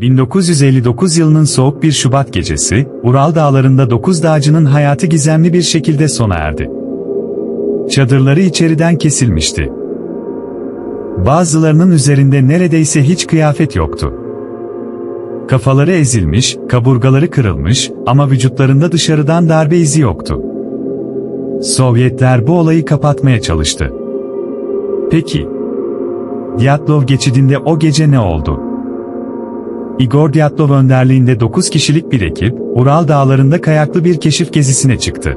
1959 yılının soğuk bir Şubat gecesi, Ural dağlarında 9 dağcının hayatı gizemli bir şekilde sona erdi. Çadırları içeriden kesilmişti. Bazılarının üzerinde neredeyse hiç kıyafet yoktu. Kafaları ezilmiş, kaburgaları kırılmış ama vücutlarında dışarıdan darbe izi yoktu. Sovyetler bu olayı kapatmaya çalıştı. Peki, Dyatlov geçidinde o gece ne oldu? Igor Dyatlov önderliğinde 9 kişilik bir ekip, Ural dağlarında kayaklı bir keşif gezisine çıktı.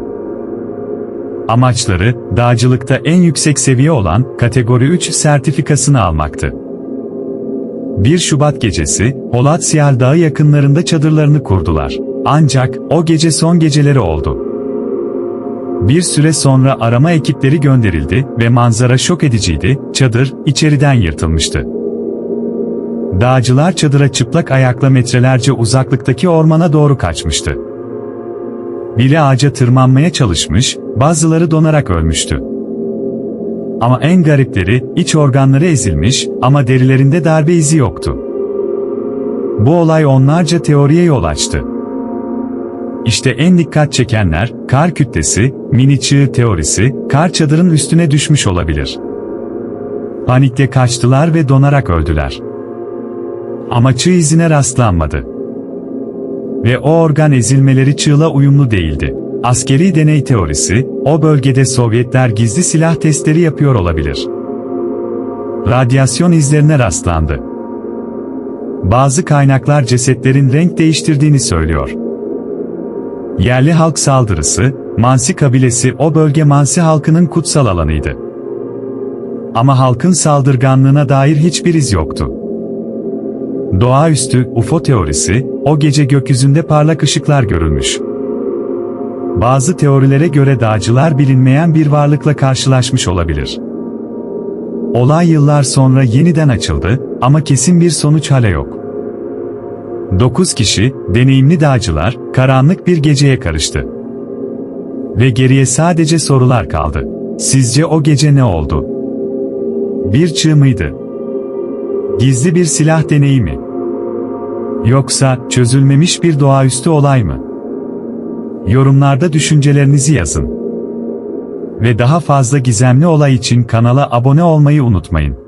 Amaçları, dağcılıkta en yüksek seviye olan kategori 3 sertifikasını almaktı. 1 Şubat gecesi, Polatsyal Dağı yakınlarında çadırlarını kurdular. Ancak, o gece son geceleri oldu. Bir süre sonra arama ekipleri gönderildi ve manzara şok ediciydi, çadır, içeriden yırtılmıştı. Dağcılar çadıra çıplak ayakla metrelerce uzaklıktaki ormana doğru kaçmıştı. Biri ağaca tırmanmaya çalışmış, bazıları donarak ölmüştü. Ama en garipleri, iç organları ezilmiş ama derilerinde darbe izi yoktu. Bu olay onlarca teoriye yol açtı. İşte en dikkat çekenler, kar kütlesi, mini çığ teorisi, kar çadırın üstüne düşmüş olabilir. Panikte kaçtılar ve donarak öldüler. Ama çığ izine rastlanmadı. Ve o organ ezilmeleri çığla uyumlu değildi. Askeri deney teorisi, o bölgede Sovyetler gizli silah testleri yapıyor olabilir. Radyasyon izlerine rastlandı. Bazı kaynaklar cesetlerin renk değiştirdiğini söylüyor. Yerli halk saldırısı, Mansi kabilesi o bölge Mansi halkının kutsal alanıydı. Ama halkın saldırganlığına dair hiçbir iz yoktu. Doğaüstü UFO teorisi, o gece gökyüzünde parlak ışıklar görülmüş. Bazı teorilere göre dağcılar bilinmeyen bir varlıkla karşılaşmış olabilir. Olay yıllar sonra yeniden açıldı ama kesin bir sonuç hala yok. 9 kişi, deneyimli dağcılar, karanlık bir geceye karıştı. Ve geriye sadece sorular kaldı. Sizce o gece ne oldu? Bir çığ mıydı? Gizli bir silah deneyi mi? Yoksa çözülmemiş bir doğaüstü olay mı? Yorumlarda düşüncelerinizi yazın. Ve daha fazla gizemli olay için kanala abone olmayı unutmayın.